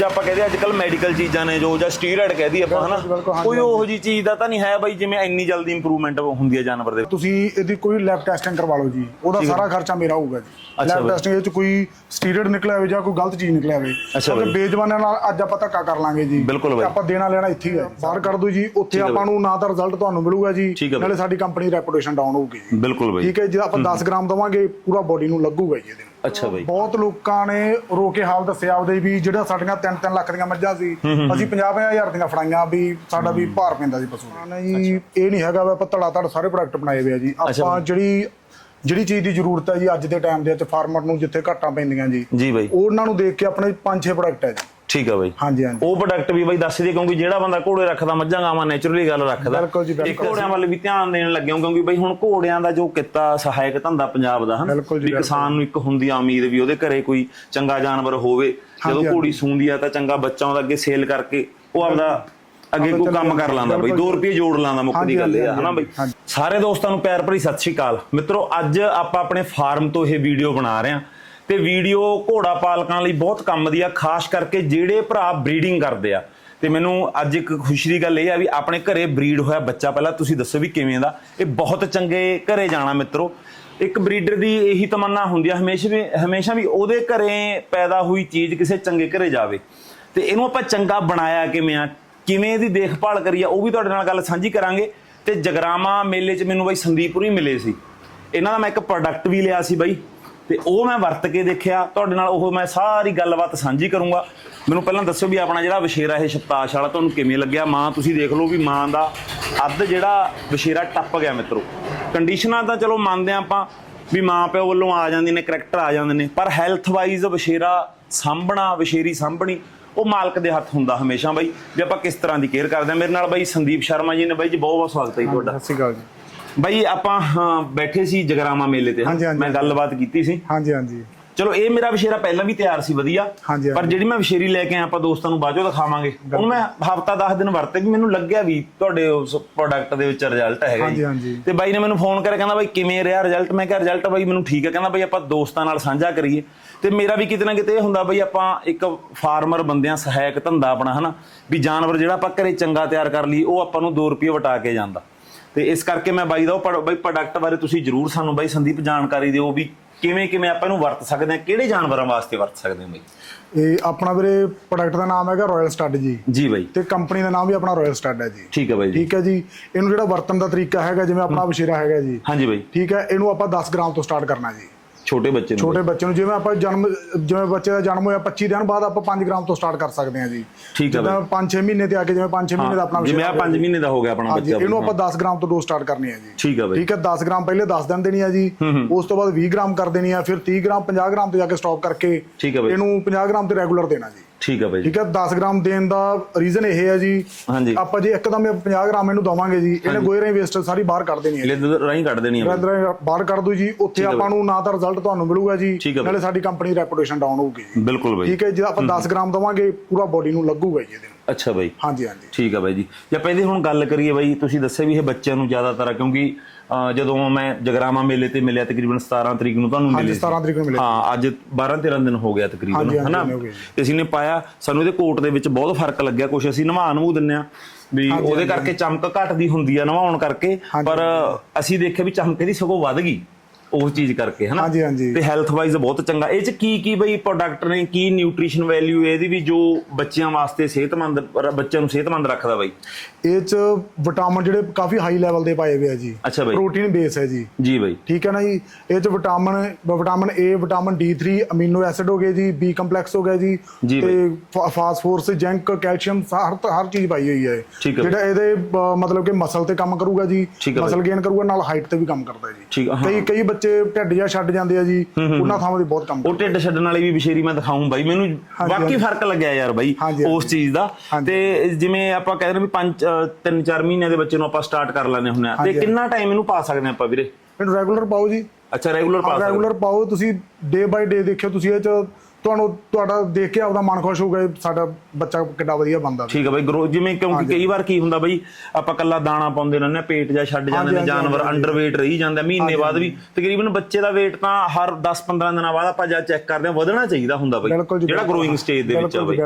ਚੀਜ਼ਾਂ ਆਪਾਂ ਕਹਦੇ ਅੱਜ ਕੱਲ ਮੈਡੀਕਲ ਚੀਜ਼ਾਂ ਨੇ ਜੋ ਜਾਂ ਸਟੀਰੋਇਡ ਕਹਦੀ ਆਪਾਂ ਹਨਾ? ਕੋਈ ਉਹੋ ਜੀ ਚੀਜ਼ ਦਾ ਤਾਂ ਨਹੀਂ ਹੈ ਬਾਈ ਜਿਵੇਂ ਇੰਨੀ ਜਲਦੀ ਇੰਪਰੂਵਮੈਂਟ ਹੁੰਦੀ ਹੈ ਜਾਨਵਰ ਦੇ ਤੁਸੀਂ ਇਹਦੀ ਕੋਈ ਲੈਬ ਟੈਸਟਿੰਗ ਕਰਵਾ ਲਓ ਜੀ। ਉਹਦਾ ਸਾਰਾ ਖਰਚਾ ਮੇਰਾ ਹੋਊਗਾ ਜੀ। ਲੈਬ। ਟੈਸਟਿੰਗ ਵਿੱਚ ਕੋਈ ਸਟੀਰੋਇਡ ਨਿਕਲਿਆ ਹੋਵੇ ਜਾਂ ਕੋਈ ਗਲਤ ਚੀਜ਼ ਨਿਕਲਿਆ ਹੋਵੇ। ਕਿਉਂਕਿ। ਬੇਜਵਾਨਾਂ ਨਾਲ ਅੱਜ ਆਪਾਂ ਧੱਕਾ ਕਰ ਲਾਂਗੇ ਜੀ। ਬਿਲਕੁਲ ਬਈ। ਤੇ ਆਪਾਂ ਦੇਣਾ ਲੈਣਾ ਇੱਥੇ ਹੀ ਹੈ। ਬਾਹਰ ਕਰ ਦਿਓ ਜੀ। ਉੱਥੇ ਆਪਾਂ ਨੂੰ ਨਾ ਤਾਂ ਰਿਜ਼ਲਟ ਤੁਹਾਨੂੰ ਮਿਲੂਗਾ ਜੀ। ਨਾਲੇ ਸਾਡੀ ਕੰਪਨੀ ਰੈਪੂਟੇਸ਼ਨ ਡਾਊਨ ਹੋਊਗੀ ਜੀ। ਬਿਲਕੁਲ ਬਾਈ। ਠੀਕ ਹੈ ਜੇ ਆਪਾਂ 10 ਗ੍ਰਾਮ ਦਵਾਂਗੇ ਪੂਰਾ ਬੋਡੀ ਨੂੰ ਲੱਗੂਗਾ ਜੀ ਇਹਦੇ ਅੱਛਾ ਬਾਈ। ਬਹੁਤ ਲੋਕਾਂ ਨੇ ਰੋ ਕੇ ਹਾਲ ਦੱਸਿਆ ਆਪਦੇ ਵੀ ਜਿਹੜਾ ਸਾਡੀਆਂ 3-3 ਲੱਖ ਦੀਆਂ ਮੱਝਾਂ ਸੀ। ਅਸੀਂ 50-50000 ਦੀਆਂ ਫੜਾਈਆਂ ਵੀ ਸਾਡਾ ਵੀ ਭਾਰ ਪੈਂਦਾ ਸੀ ਪਸ਼ੂ ਦਾ। ਨਹੀਂ ਇਹ ਨਹੀਂ ਹੈਗਾ ਵੀ ਆਪਾਂ ਧੜਾ ਧੜ ਸਾਰੇ ਪ੍ਰੋਡਕਟ ਬਣਾਏ ਹੋਏ ਆ ਜੀ। ਆਪਾਂ ਜਿਹੜੀ ਜਿਹੜੀ ਚੀਜ਼ ਦੀ ਜ਼ਰੂਰਤ ਹੈ ਜੀ ਅੱਜ ਦੇ ਟਾਈਮ ਦੇ ਵਿੱਚ ਫਾਰਮਰ ਨੂੰ ਜਿੱਥੇ ਘਾਟਾਂ ਪੈਂਦੀਆਂ ਜੀ ਜੀ ਬਾਈ। ਉਹਨਾਂ ਨੂੰ ਦੇਖ ਕੇ ਆਪਣੇ 5-6 ਪ੍ਰੋਡਕਟ ਹੈ ਜੀ। ਠੀਕ ਆ ਬਾਈ। ਹਾਂਜੀ ਹਾਂਜੀ। ਉਹ ਪ੍ਰੋਡਕਟ ਵੀ ਬਾਈ ਦੱਸ ਦੇ ਕਿਉਂਕਿ ਜਿਹੜਾ ਬੰਦਾ ਘੋੜੇ ਰੱਖਦਾ ਮੱਝਾਂ ਗਾਵਾਂ ਨੇਚਰਲੀ ਗੱਲ ਰੱਖਦਾ। ਬਿਲਕੁਲ ਜੀ, ਇਹ ਬਿਲਕੁਲ। ਘੋੜਿਆਂ ਵੱਲ ਵੀ ਧਿਆਨ ਦੇਣ ਲੱਗਿਆ ਕਿਉਂਕਿ ਬਾਈ ਹੁਣ ਘੋੜਿਆਂ ਦਾ ਜੋ ਕਿੱਤਾ ਸਹਾਇਕ ਧੰਦਾ ਪੰਜਾਬ ਦਾ ਹਨ? ਵੀ। ਕਿਸਾਨ ਨੂੰ ਇੱਕ ਹੁੰਦੀ ਆ ਉਮੀਦ ਵੀ ਉਹਦੇ ਘਰੇ ਕੋਈ ਚੰਗਾ ਜਾਨਵਰ ਹੋਵੇ। ਜਦੋਂ ਘੋੜੀ ਸੂੰਦੀ ਆ ਤਾਂ ਚੰਗਾ ਬੱਚਾ ਉਹਦਾ ਅੱਗੇ ਸੇਲ ਕਰਕੇ ਉਹ ਆਪਦਾ ਅੱਗੇ ਕੋਈ ਕੰਮ ਕਰ ਲਾਂਦਾ ਬਈ। 2 ਰੁਪਏ ਜੋੜ ਲਾਂਦਾ ਮੁੱਕ ਦੀ ਗੱਲ ਇਹ ਆ ਹਨਾ ਬਈ। ਸਾਰੇ ਦੋਸਤਾਂ ਨੂੰ ਪਿਆਰ ਭਰੀ ਸਤਿ ਸ਼੍ਰੀ ਅਕਾਲ। ਮਿੱਤਰੋ ਅੱਜ ਆਪਾਂ ਆਪਣੇ ਫਾਰਮ ਤੋਂ ਇਹ ਵੀਡੀਓ ਬਣਾ ਰਹੇ ਹਾਂ। ਤੇ ਵੀਡੀਓ ਘੋੜਾ ਪਾਲਕਾਂ ਲਈ ਬਹੁਤ ਕੰਮ ਦੀ ਆ, ਖਾਸ ਕਰਕੇ ਜਿਹੜੇ ਭਰਾ ਬਰੀਡਿੰਗ ਕਰਦੇ ਆ। ਤੇ ਮੈਨੂੰ ਅੱਜ ਇੱਕ ਖੁਸ਼ੀ ਦੀ ਗੱਲ ਇਹ ਆ ਵੀ ਆਪਣੇ ਘਰੇ ਬਰੀਡ ਹੋਇਆ ਬੱਚਾ ਪਹਿਲਾਂ, ਤੁਸੀਂ ਦੱਸੋ ਵੀ ਕਿਵੇਂ ਦਾ? ਇਹ ਬਹੁਤ ਚੰਗੇ ਘਰੇ ਜਾਣਾ ਮਿੱਤਰੋ। ਇੱਕ ਬਰੀਡਰ ਦੀ ਇਹੀ ਤਮੰਨਾ ਹੁੰਦੀ ਆ, ਹਮੇਸ਼ਾ ਵੀ ਹਮੇਸ਼ਾ ਵੀ ਉਹਦੇ ਘਰੇ ਪੈਦਾ ਹੋਈ ਚੀਜ਼ ਕਿਸੇ ਚੰਗੇ ਘਰੇ ਜਾਵੇ। ਤੇ ਇਹਨੂੰ ਆਪਾਂ ਚੰਗਾ ਬਣਾਇਆ ਕਿਵੇਂ ਆ? ਕਿਵੇਂ ਇਹਦੀ ਦੇਖਭਾਲ ਕਰੀ ਆ ਉਹ ਵੀ ਤੁਹਾਡੇ ਨਾਲ ਗੱਲ ਸਾਂਝੀ ਕਰਾਂਗੇ। ਤੇ ਜਗਰਾਮਾ ਮੇਲੇ 'ਚ ਮੈਨੂੰ ਬਾਈ ਸੰਦੀਪੁਰੀ ਮਿਲੇ ਸੀ। ਇਹਨਾਂ ਦਾ ਮੈਂ ਇੱਕ ਪ੍ਰੋਡਕਟ ਵੀ ਲਿਆ ਸੀ ਬਾਈ। ਤੇ ਉਹ ਮੈਂ ਵਰਤ ਕੇ ਦੇਖਿਆ ਤੁਹਾਡੇ ਨਾਲ ਉਹ ਮੈਂ ਸਾਰੀ ਗੱਲਬਾਤ ਸਾਂਝੀ ਕਰੂੰਗਾ। ਮੈਨੂੰ ਪਹਿਲਾਂ ਦੱਸੋ ਵੀ ਆਪਣਾ ਜਿਹੜਾ ਵਿਸ਼ੇਰਾ ਇਹ ਸ਼ਪਤਾਸ਼ ਵਾਲਾ ਤੁਹਾਨੂੰ ਕਿਵੇਂ ਲੱਗਿਆ? ਮਾਂ ਤੁਸੀਂ ਦੇਖ ਲਓ ਵੀ ਮਾਂ ਦਾ ਅੱਧ ਜਿਹੜਾ ਵਿਸ਼ੇਰਾ ਟੱਪ ਗਿਆ ਮਿੱਤਰੋ। ਕੰਡੀਸ਼ਨਾਂ ਤਾਂ ਚਲੋ ਮੰਨਦੇ ਹਾਂ ਆਪਾਂ ਵੀ ਮਾਂ ਪਿਓ ਵੱਲੋਂ ਆ ਜਾਂਦੇ ਨੇ ਕਰੈਕਟਰ ਆ ਜਾਂਦੇ ਨੇ ਪਰ ਹੈਲਥ ਵਾਈਜ਼ ਵਿਸ਼ੇਰਾ ਸਾਂਭਣਾ ਵਿਸ਼ੇਰੀ ਸਾਂਭਣੀ ਉਹ ਮਾਲਕ ਦੇ ਹੱਥ ਹੁੰਦਾ ਹਮੇਸ਼ਾ ਬਾਈ। ਵੀ ਆਪਾਂ ਕਿਸ ਤਰ੍ਹਾਂ ਦੀ ਕੇਅਰ ਕਰਦੇ ਹਾਂ? ਮੇਰੇ ਨਾਲ ਬਾਈ ਸੰਦੀਪ ਸ਼ਰਮਾ ਜੀ ਨੇ ਬਾਈ ਜੀ ਬਹੁਤ ਬਹੁਤ ਸਵਾਗਤ ਹੈ ਤੁਹਾਡਾ। ਸਤਿ ਸ਼੍ਰੀ ਅਕਾਲ ਜੀ। ਬਾਈ ਆਪਾਂ ਹਾਂ, ਬੈਠੇ ਸੀ ਜਗਰਾਮਾ ਮੇਲੇ ਤੇ ਹਾਂਜੀ, ਹਾਂਜੀ। ਮੈਂ ਗੱਲਬਾਤ ਕੀਤੀ ਸੀ। ਹਾਂਜੀ ਹਾਂਜੀ। ਚਲੋ ਇਹ ਮੇਰਾ ਵਿਸ਼ੇਰਾ ਪਹਿਲਾਂ ਵੀ ਤਿਆਰ ਸੀ ਵਧੀਆ। ਹਾਂਜੀ, ਪਰ ਹਾਂਜੀ। ਜਿਹੜੀ ਮੈਂ ਵਿਸ਼ੇਰੀ ਲੈ ਕੇ ਆਇਆ ਆਪਾਂ ਦੋਸਤਾਂ ਨੂੰ ਬਾਅਦੋਂ ਦਿਖਾਵਾਂਗੇ। ਉਹਨੂੰ ਮੈਂ ਹਫਤਾ 10 ਦਿਨ ਵਰਤੇ ਵੀ ਮੈਨੂੰ ਲੱਗਿਆ ਵੀ ਤੁਹਾਡੇ ਉਸ ਪ੍ਰੋਡਕਟ ਦੇ ਵਿੱਚ ਰਿਜ਼ਲਟ ਹੈਗਾ ਹਾਂਜੀ, ਹਾਂਜੀ। ਤੇ ਬਾਈ ਨੇ ਮੈਨੂੰ ਫੋਨ ਕਰਿਆ ਕਹਿੰਦਾ ਬਾਈ ਕਿਵੇਂ ਰਿਹਾ ਰਿਜ਼ਲਟ ਮੈਂ ਕਿਹਾ ਰਿਜ਼ਲਟ ਬਾਈ ਮੈਨੂੰ ਠੀਕ ਹੈ ਕਹਿੰਦਾ ਬਾਈ ਆਪਾਂ ਦੋਸਤਾਂ ਨਾਲ ਸਾਂਝਾ ਕਰੀਏ। ਤੇ ਮੇਰਾ ਵੀ ਕਿਤੇ ਨਾ ਕਿਤੇ ਇਹ ਹੁੰਦਾ ਬਾਈ ਆਪਾਂ ਇੱਕ ਫਾਰਮਰ ਬੰਦਿਆਂ ਸਹਾਇਕ ਧੰਦਾ ਆਪਣਾ ਹਨਾ? ਵੀ ਜਾਨਵਰ ਜਿਹੜਾ ਆਪਾਂ ਘਰੇ ਚੰਗਾ ਤਿਆਰ ਕਰ ਲਈ ਉਹ ਆਪਾਂ ਨੂੰ 2 ਰੁਪਏ ਵਟਾ ਕੇ ਜਾਂਦਾ। ਤੇ ਇਸ ਕਰਕੇ ਮੈਂ ਬਾਈ ਦਾ ਉਹ ਬਾਈ ਪ੍ਰੋਡਕਟ ਬਾਰੇ ਤੁਸੀਂ ਜਰੂਰ ਸਾਨੂੰ ਬਾਈ ਸੰਦੀਪ ਜਾਣਕਾਰੀ ਦਿਓ ਵੀ ਕਿਵੇਂ ਕਿਵੇਂ ਆਪਾਂ ਇਹਨੂੰ ਵਰਤ ਸਕਦੇ ਹਾਂ ਕਿਹੜੇ ਜਾਨਵਰਾਂ ਵਾਸਤੇ ਵਰਤ ਸਕਦੇ ਹਾਂ ਬਾਈ? ਇਹ ਆਪਣਾ ਵੀਰੇ ਪ੍ਰੋਡਕਟ ਦਾ ਨਾਮ ਹੈਗਾ ਰਾਇਲ ਸਟੱਡ ਜੀ। ਜੀ ਬਾਈ। ਤੇ ਕੰਪਨੀ ਦਾ ਨਾਮ ਵੀ ਆਪਣਾ ਰਾਇਲ ਸਟੱਡ ਹੈ ਜੀ। ਠੀਕ ਹੈ ਬਾਈ ਠੀਕ ਹੈ ਜੀ। ਇਹਨੂੰ ਜਿਹੜਾ ਵਰਤਣ ਦਾ ਤਰੀਕਾ ਹੈਗਾ ਜਿਵੇਂ ਆਪਣਾ ਵਸ਼ੀਰਾ ਹੈਗਾ ਜੀ। ਹਾਂਜੀ ਬਾਈ। ਠੀਕ ਹੈ ਇਹਨੂੰ ਆਪਾਂ 10 ਗ੍ਰਾਮ ਤੋਂ ਸਟਾਰਟ ਕਰਨਾ ਜੀ। ਛੋਟੇ ਬੱਚੇ ਨੂੰ ਛੋਟੇ ਬੱਚੇ ਨੂੰ ਜਿਵੇਂ ਆਪਾਂ ਜਨਮ ਜਿਵੇਂ ਬੱਚੇ ਦਾ ਜਨਮ ਹੋਇਆ 25 ਦਿਨ ਬਾਅਦ ਆਪਾਂ 5 ਗ੍ਰਾਮ ਤੋਂ ਸਟਾਰਟ ਕਰ ਸਕਦੇ ਹਾਂ ਜੀ। ਠੀਕ ਹੈ ਜਿੱਦਾਂ 5-6 ਮਹੀਨੇ ਤੇ ਆ ਕੇ ਜਿਵੇਂ 5-6 ਮਹੀਨੇ ਦਾ ਆਪਣਾ ਜਿਵੇਂ ਆ 5 ਮਹੀਨੇ ਦਾ ਹੋ ਗਿਆ ਆਪਣਾ ਬੱਚਾ ਇਹਨੂੰ ਆਪਾਂ 10 ਗ੍ਰਾਮ ਤੋਂ ਡੋਜ਼ ਸਟਾਰਟ ਕਰਨੀ ਹੈ ਜੀ। ਠੀਕ ਹੈ ਬਾਈ। ਠੀਕ ਹੈ 10 ਗ੍ਰਾਮ ਪਹਿਲੇ 10 ਦਿਨ ਦੇਣੀ ਹੈ ਜੀ ਉਸ ਤੋਂ ਬਾਅਦ 20 ਗ੍ਰਾਮ ਕਰ ਦੇਣੀ ਹੈ ਫਿਰ 30 ਗ੍ਰਾਮ 50 ਗ੍ਰਾਮ ਤੇ ਜਾ ਕੇ ਸਟਾਪ ਕਰਕੇ ਇਹਨੂੰ 50 ਗ੍ਰਾਮ ਤੇ ਰੈਗੂਲਰ ਦੇਣਾ ਜੀ। ਠੀਕ ਹੈ ਬਾਈ ਠੀਕ ਹੈ 10 ਗ੍ਰਾਮ ਦੇਣ ਦਾ ਰੀਜ਼ਨ ਇਹ ਹੈ ਜੀ। ਹਾਂਜੀ। ਆਪਾਂ ਜੇ ਇੱਕਦਮ ਇਹ 50 ਗ੍ਰਾਮ ਇਹਨੂੰ ਦਵਾਂਗੇ ਜੀ ਇਹਨੇ ਗੋਏ ਰਹੀ ਵੇਸਟ ਸਾਰੀ ਬਾਹਰ ਕੱਢ ਦੇਣੀ ਹੈ ਲਿੱਦ ਰਾਹੀਂ ਕੱਢ ਦੇਣੀ ਆ ਬਾਈ। ਅੰਦਰ ਬਾਹਰ ਕੱਢ ਦੋ ਜੀ ਉੱਥੇ ਆਪਾਂ ਨੂੰ ਨਾ ਤਾਂ ਰਿਜ਼ਲਟ ਤੁਹਾਨੂੰ ਮਿਲੂਗਾ ਜੀ ਹੈ। ਨਾਲੇ ਸਾਡੀ ਕੰਪਨੀ ਰੈਪੂਟੇਸ਼ਨ ਡਾਊਨ ਹੋਊਗੀ ਜੀ। ਬਿਲਕੁਲ ਬਾਈ। ਠੀਕ ਹੈ ਜੇ ਆਪਾਂ 10 ਗ੍ਰਾਮ ਦਵਾਂਗੇ ਪੂਰਾ ਬੋਡੀ ਨੂੰ ਲੱਗੂਗਾ ਜੀ ਇਹਦੇ ਅੱਛਾ ਬਾਈ। ਹਾਂਜੀ ਹਾਂਜੀ। ਠੀਕ ਆ ਬਾਈ ਜੀ। ਜੇ ਇਹਦੀ ਹੁਣ ਗੱਲ ਕਰੀਏ ਬਾਈ ਤੁਸੀਂ ਦੱਸਿਆ ਵੀ ਇਹ ਬੱਚਿਆਂ ਨੂੰ ਜ਼ਿਆਦਾਤਰ ਆ ਕਿਉਂਕਿ ਜਦੋਂ ਮੈਂ ਜਗਰਾਮਾ ਮੇਲੇ ਤੇ ਮਿਲਿਆ ਤਕਰੀਬਨ 17 ਤਰੀਕ ਨੂੰ ਤੁਹਾਨੂੰ ਹਾਂਜੀ ਮਿਲੇ ਸੀ। 17 ਤਰੀਕ ਨੂੰ ਮਿਲੇ ਹਾਂ ਅੱਜ 12 13 ਦਿਨ ਹੋ ਗਿਆ ਤਕਰੀਬਨ ਹਾਂਜੀ, ਹਾਂਜੀ, ਹਨਾ? ਅਸੀਂ ਨੇ ਪਾਇਆ ਸਾਨੂੰ ਇਹਦੇ ਕੋਟ ਦੇ ਵਿੱਚ ਬਹੁਤ ਫ਼ਰਕ ਲੱਗਿਆ ਕੁਝ ਅਸੀਂ ਨਵਾ ਨਵੂ ਦਿੰਨੇ ਆ ਵੀ ਉਹਦੇ ਕਰਕੇ ਚਮਕ ਘਟਦੀ ਹੁੰਦੀ ਆ ਨਵਾਉਣ ਕਰਕੇ ਪਰ ਅਸੀਂ ਦੇਖਿਆ ਵੀ ਚਮਕ ਇਹਦੀ ਸਗੋਂ ਵੱਧ ਗਈ। ਉਸ ਚੀਜ਼ ਕਰਕੇ ਹਨਾ? ਹਾਂਜੀ ਹਾਂਜੀ। ਤੇ ਹੈਲਥ ਵਾਈਜ਼ ਬਹੁਤ ਚੰਗਾ। ਇਹ ਚ ਕੀ ਕੀ ਬਈ ਪ੍ਰੋਡਕਟ ਨੇ ਕੀ ਨਿਊਟ੍ਰੀਸ਼ਨ ਵੈਲਿਊ ਇਹਦੀ ਵੀ ਜੋ ਬੱਚਿਆਂ ਵਾਸਤੇ ਸਿਹਤਮੰਦ ਬੱਚਿਆਂ ਨੂੰ ਸਿਹਤਮੰਦ ਰੱਖਦਾ ਬਾਈ। ਇਹ ਚ ਵਿਟਾਮਿਨ ਜਿਹੜੇ ਕਾਫੀ ਹਾਈ ਲੈਵਲ ਦੇ ਪਾਏ ਹੋਏ ਆ ਜੀ। ਅੱਛਾ ਬਾਈ। ਪ੍ਰੋਟੀਨ ਬੇਸ ਹੈ ਜੀ। ਜੀ ਬਾਈ। ਠੀਕ ਹੈ ਨਾ ਜੀ? ਇਹ ਚ vitamin vitamin A vitamin D3 amino acid ਹੋ ਗਏ ਜੀ B ਕੰਪਲੈਕਸ ਹੋ ਗਿਆ ਜੀ। ਤੇ ਫਾਸਫੋਰਸ ਜ਼ਿੰਕ ਕੈਲਸ਼ੀਅਮ ਹਰ ਹਰ ਚੀਜ਼ ਪਾਈ ਹੋਈ ਹੈ ਜਿਹੜਾ ਇਹਦੇ ਮਤਲਬ ਕਿ ਮਸਲ ਤੇ ਕੰਮ ਕਰੂਗਾ ਜੀ ਮਸਲ ਗੇਨ ਕਰੂਗਾ ਨਾਲ ਹਾਈਟ ਤੇ ਵੀ ਕੰਮ ਕਰਦਾ ਜੀ। ਠੀਕ ਹਾਂ ਕਈ ਕਈ ਬੱਚੇ ਢਿੱਡ ਜਾਂ ਛੱਡ ਜਾਂਦੇ ਆ ਜੀ ਉਹਨਾਂ ਥਾਵਾਂ ਤੇ ਬਹੁਤ ਕੰਮ ਉਹ ਢਿੱਡ ਛੱਡਣ ਵਾਲੀ ਵੀ ਵਿਸ਼ੇਰੀ ਮੈਂ ਦਿਖਾਉਂ ਬਾਈ ਮੈਨੂੰ ਵਾਕਈ ਫ਼ਰਕ ਲੱਗਿਆ ਯਾਰ ਬਾਈ ਉਸ ਚੀਜ਼ ਦਾ। ਤੇ ਜਿਵੇਂ ਆਪਾਂ ਕਹਿੰਦੇ ਨੇ ਵੀ 5 3 4 ਮਹੀਨਿਆਂ ਦੇ ਬੱਚੇ ਨੂੰ ਆਪਾਂ ਸਟਾਰਟ ਕਰ ਲੈਂਦੇ ਹੁੰਦੇ ਆ। ਤੇ। ਕਿੰਨਾ ਟਾਈਮ ਇਹਨੂੰ ਪਾ ਸਕਦੇ ਆਪਾਂ ਵੀਰੇ? ਇਹਨੂੰ ਰੈਗੂਲਰ ਪਾਓ ਜੀ। ਅੱਛਾ ਰੈਗੂਲਰ ਪਾ ਸਕਦੇ ਰੈਗੂਲਰ ਪਾਓ ਤੁਸੀਂ ਡੇ ਬਾਈ ਡੇ ਦੇਖਿਓ ਤੁਸੀਂ ਇਹ ਚ ਤੁਹਾਨੂੰ ਤੁਹਾਡਾ ਦੇਖ ਕੇ ਆਪਦਾ ਮਨ ਖੁਸ਼ ਹੋਊਗਾ ਵੀ ਸਾਡਾ ਬੱਚਾ ਕਿੱਡਾ ਵਧੀਆ ਬੰਦਾ ਠੀਕ ਹੈ ਬਈ ਗਰੋ ਜਿਵੇਂ ਕਿਉਂਕਿ ਕਈ ਵਾਰ ਕੀ ਹੁੰਦਾ ਬਈ ਆਪਾਂ ਕੱਲਾ ਦਾਣਾ ਪਾਉਂਦੇ ਰਹਿੰਦੇ ਹਾਂ, ਪੇਟ ਜਾਂ ਛੱਡ ਜਾਂਦੇ ਨੇ ਜਾਨਵਰ ਅੰਡਰਵੇਟ ਰਹੀ ਜਾਂਦਾ ਮਹੀਨੇ ਬਾਅਦ ਵੀ ਤਕਰੀਬਨ ਬੱਚੇ ਦਾ weight ਤਾਂ ਹਰ 10-15 ਦਿਨਾਂ ਬਾਅਦ ਆਪਾਂ ਜਾ ਚੈੱਕ ਕਰਦੇ ਹਾਂ ਵਧਣਾ ਚਾਹੀਦਾ ਹੁੰਦਾ ਬਈ ਜਿਹੜਾ। ਗਰੋਇੰਗ ਸਟੇਜ ਦੇ ਵਿੱਚ ਆ ਬਈ।